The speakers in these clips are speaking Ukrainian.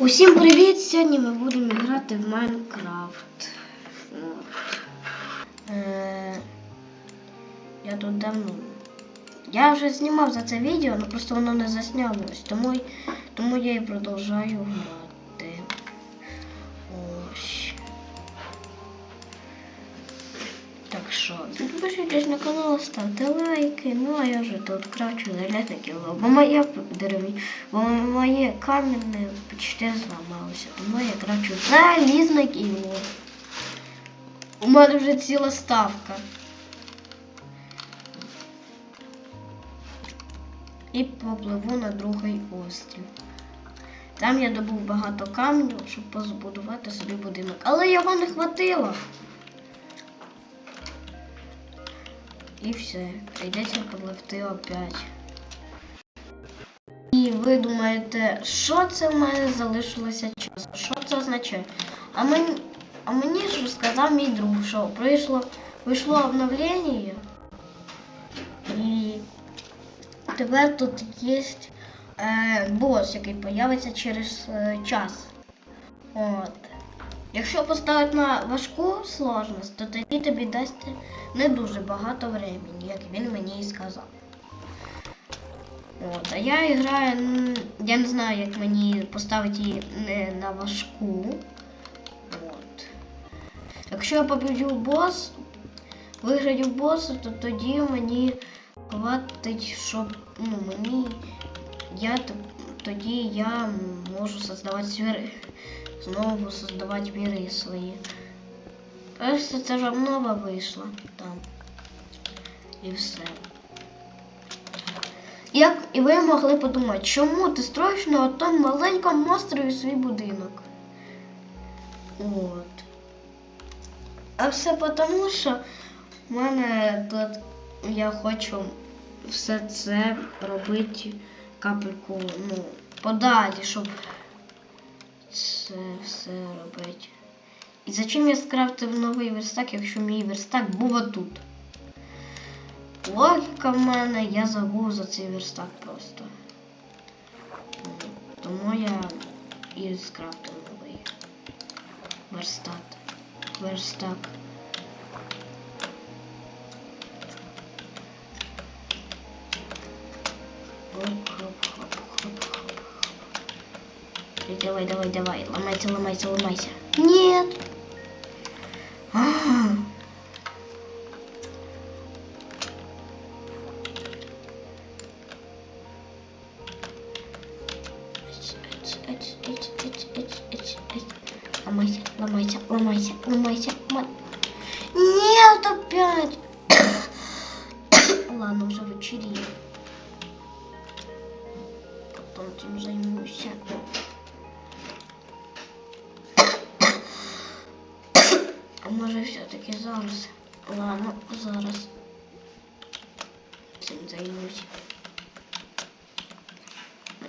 Усім привіт! Сьогодні ми будемо грати в Майнкрафт. Е, я тут давно. Я вже знімав за це відео, але просто воно не заснялось, тому, я і продовжую грати. Що, підпишитесь на канал, ставте лайки, ну а я вже тут крачу залізне кіло. Бо моє дереві, бо моє камінне почти зламалося, тому я крачу залізне кіло. У мене вже ціла ставка. І попливу на другий острів. Там я добув багато камню, щоб позбудувати собі будинок. Але його не хватило. І все. Прийдеться попливти опять. І ви думаєте, що це в мене залишилося часу? Що це означає? А мені, а мені ж розказав мій друг, що прийшло, вийшло обновлення. І тепер тут є е, бос, який появиться через е, час. От. Якщо поставити на важку сложність, то тоді тобі дасть не дуже багато времени, як він мені і сказав. От, а я граю, я не знаю, як мені поставити її на важку. От. Якщо я побіжу бос, виграю боса, то тоді мені хватить, щоб ну, мені я тоді я можу создавати свіри, знову создавати віри свої. Просто це ж обнова вийшла там. І все. Як і ви могли подумати, чому ти строїш на тому маленькому острові свій будинок? От. А все тому, що в мене тут я хочу все це робити капельку, ну, подалі, щоб це все робити. І зачем я скрафтив новий верстак, якщо мій верстак був отут? Логіка в мене, я забув за цей верстак просто. Тому я і скрафтив новий верстак. Верстак. Давай, давай, давай. Ломайся, ломайся, ломайся. Нет. А. Ломайся, ломайся, ломайся, ломайся, ломайся. Нет, опять. Ладно, уже вечерее. Потом этим займусь. Може все-таки зараз? Ладно, зараз. Цим займусь.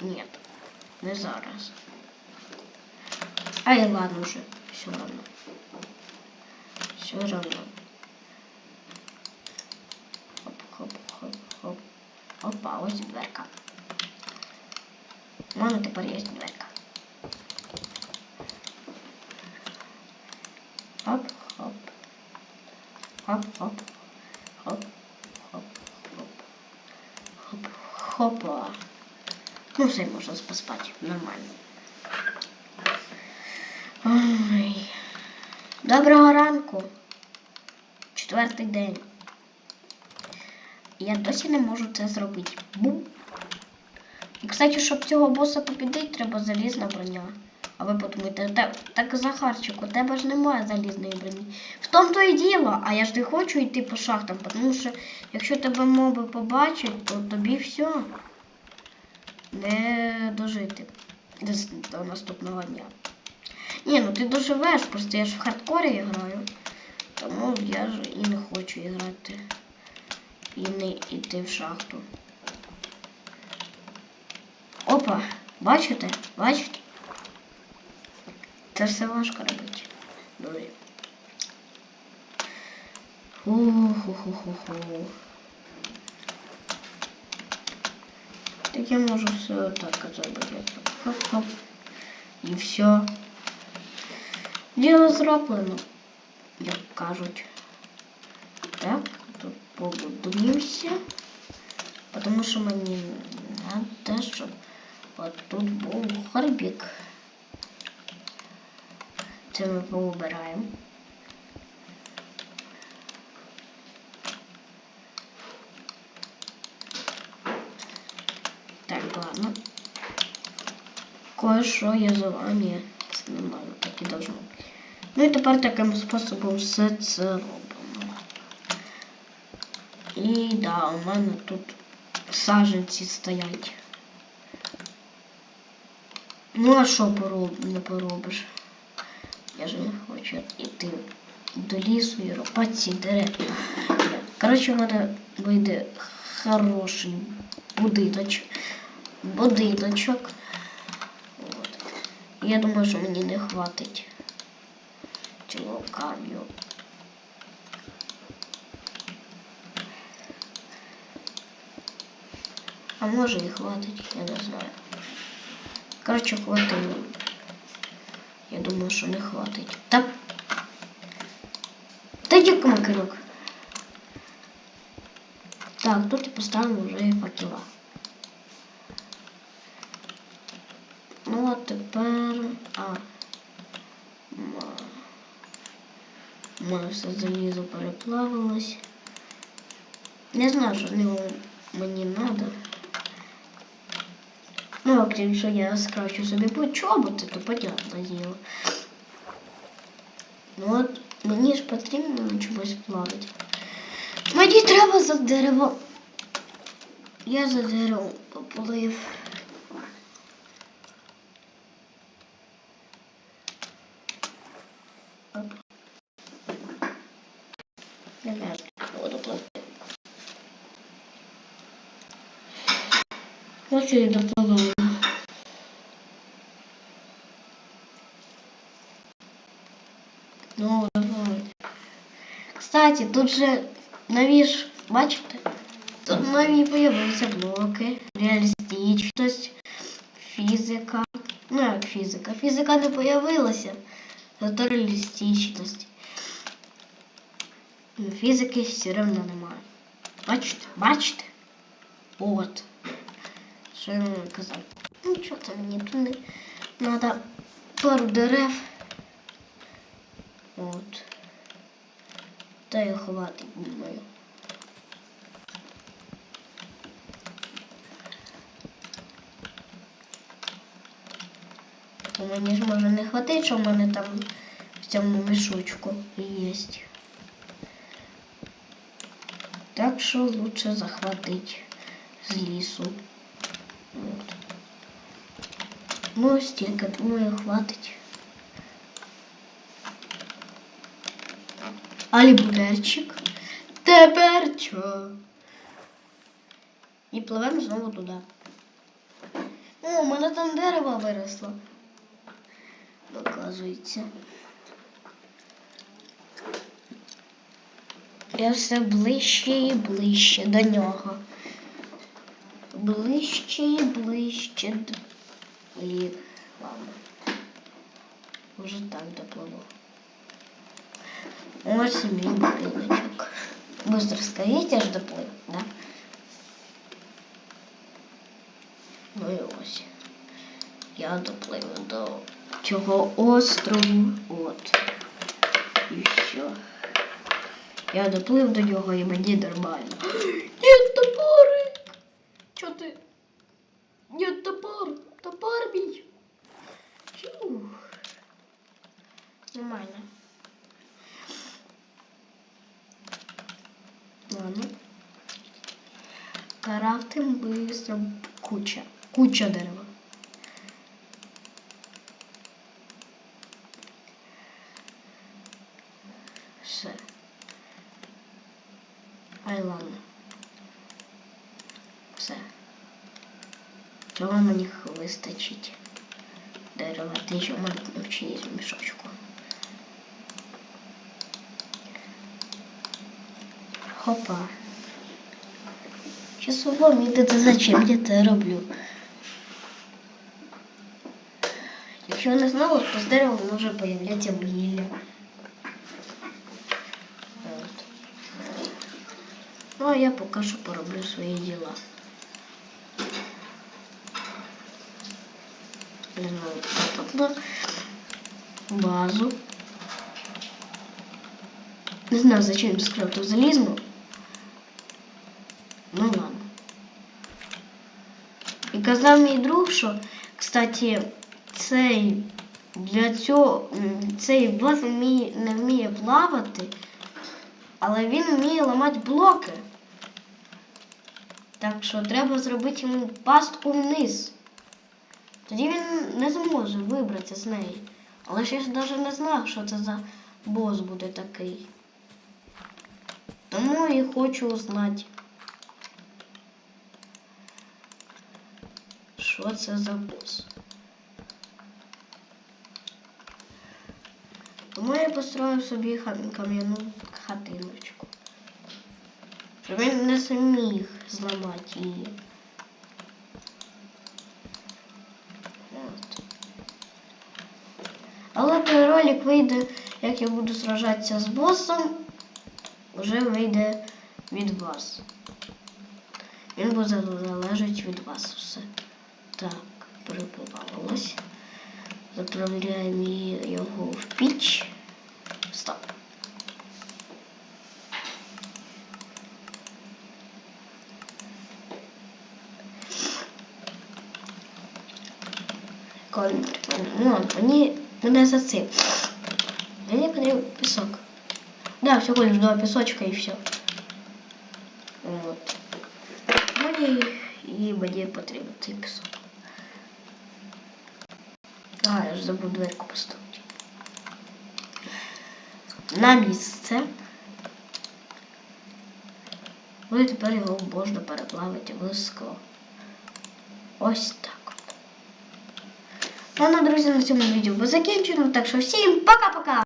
Нет, не зараз. Ай, ладно уже, все равно. Все равно. Хоп, хоп, хоп, хоп. Опа, ось дверка. У мене тепер є дверка. Хоп, хоп. Хоп, хоп, хоп. Хоп, хопа. Ну, все можна поспати. Нормально. Ой. Доброго ранку. Четвертий день. Я досі не можу це зробити. Бу. І, кстати, щоб цього боса побідити, треба залізна броня. А ви подумаєте, «Та- так Захарчик, у тебе ж немає залізної броні. В тому то і діло, а я ж не хочу йти по шахтам, тому що якщо тебе моби побачать, то тобі все. Не дожити до, до наступного дня. Ні, ну ти доживеш, просто я ж в хардкорі граю. Тому я ж і не хочу грати. І не йти в шахту. Опа, бачите? Бачите? Це все важко робити. Дуже. Ху-ху-ху-ху-ху. Так я можу все так зробити. Хоп-хоп. І все. Діло зроблено, як кажуть. Так, тут побудуємося. Потому що мені надо, щоб тут був горбик. Це ми поубираємо. Так, ладно. Кое-що я за вами знімаю, так і должно. Ну і тепер таким способом все це робимо. І да, у мене тут саженці стоять. Ну а що пороб... не поробиш? Я ж не хочу йти до лісу і рубати ці дерева. Коротше, у мене вийде хороший будиночок. Будиночок. От. Я думаю, що мені не хватить цього камню. А може і хватить, я не знаю. Коротше, хватило. Я думаю, що не хватить. Та. Та як макарок. Так, тут і поставимо вже факела. Ну, а тепер... А. Ма. У мене все залізо переплавилось. Не знаю, що з нього мені надо. Ну, окрім що я скрачу собі по чоботи, то понятне діло. Ну от мені ж потрібно чогось плавити. Мені треба за дерево. Я за дерево поплив. Оп. Не знаю, буду плавати. Ось я доплываю. Ну, давай. Кстати, тут же нові ж, бачите? Тут нові появилися блоки, реалістичність, фізика. Ну, як фізика. Фізика не появилася, зато реалістичність. Ну, Фізики все одно немає. Бачите? Бачите? От. Що я вам казав? Ну, що там мені тут не надо пару дерев. От. Та й хватить, думаю. У мені ж може не хватить, що в мене там в цьому мішочку є. Так що лучше захватить з лісу. От. Ну, стільки, думаю, хватить. Алібудерчик. Тепер що? І пливемо знову туди. О, у мене там дерево виросло. Оказується. Я все ближче і ближче до нього. Ближче і ближче до. Блін, ладно. Уже так допливу. Ось мій будиночок. Быстро скоріть, аж доплив, да? Ну і ось. Я доплив до цього острову. От. І. Я доплив до нього і мені нормально. Ні, топорик! Чо ти? Ні, топор! Топор мій! Нормально. Ладно. Крафтим быстро куча. Куча дерева. Все. Ай, ладно. Все. Цього мені вистачить. Дерева, ти що мене навчись в мішочку. Хопа. Часово мітити, зачем я це роблю. Якщо ви не знали, то з дерева може появляться вугілля. От. Ну, а я поки що пороблю свої діла. Не знаю, що тут на базу. Не знаю, зачем скрафту залізну. Ну ладно. Казав мій друг, що, кстати, цей для цього цей бот вміє, не вміє плавати, але він вміє ламати блоки. Так що треба зробити йому пастку вниз. Тоді він не зможе вибратися з неї. Але ж я навіть не знав, що це за бос буде такий. Тому і хочу узнати. Що це за бос? Тому я построїв собі кам'яну хатиночку. Щоб він не зміг зламати її. От. Але той ролик вийде, як я буду сражатися з босом, вже вийде від вас. Він буде залежати від вас все. Так, прибивалось. Заправляємо його в піч. Стоп. Коль- Ну, мені мене за цим. Мені потрібен пісок. Да, всього лиш два пісочка і все. Вот. Мені і мені потрібен цей пісок. А, я ж забув дверку поставити. На місце. Ну і тепер його можна переплавити в скло. Ось так. Ладно, друзі, на цьому відео буде закінчено. Так що всім пока-пока!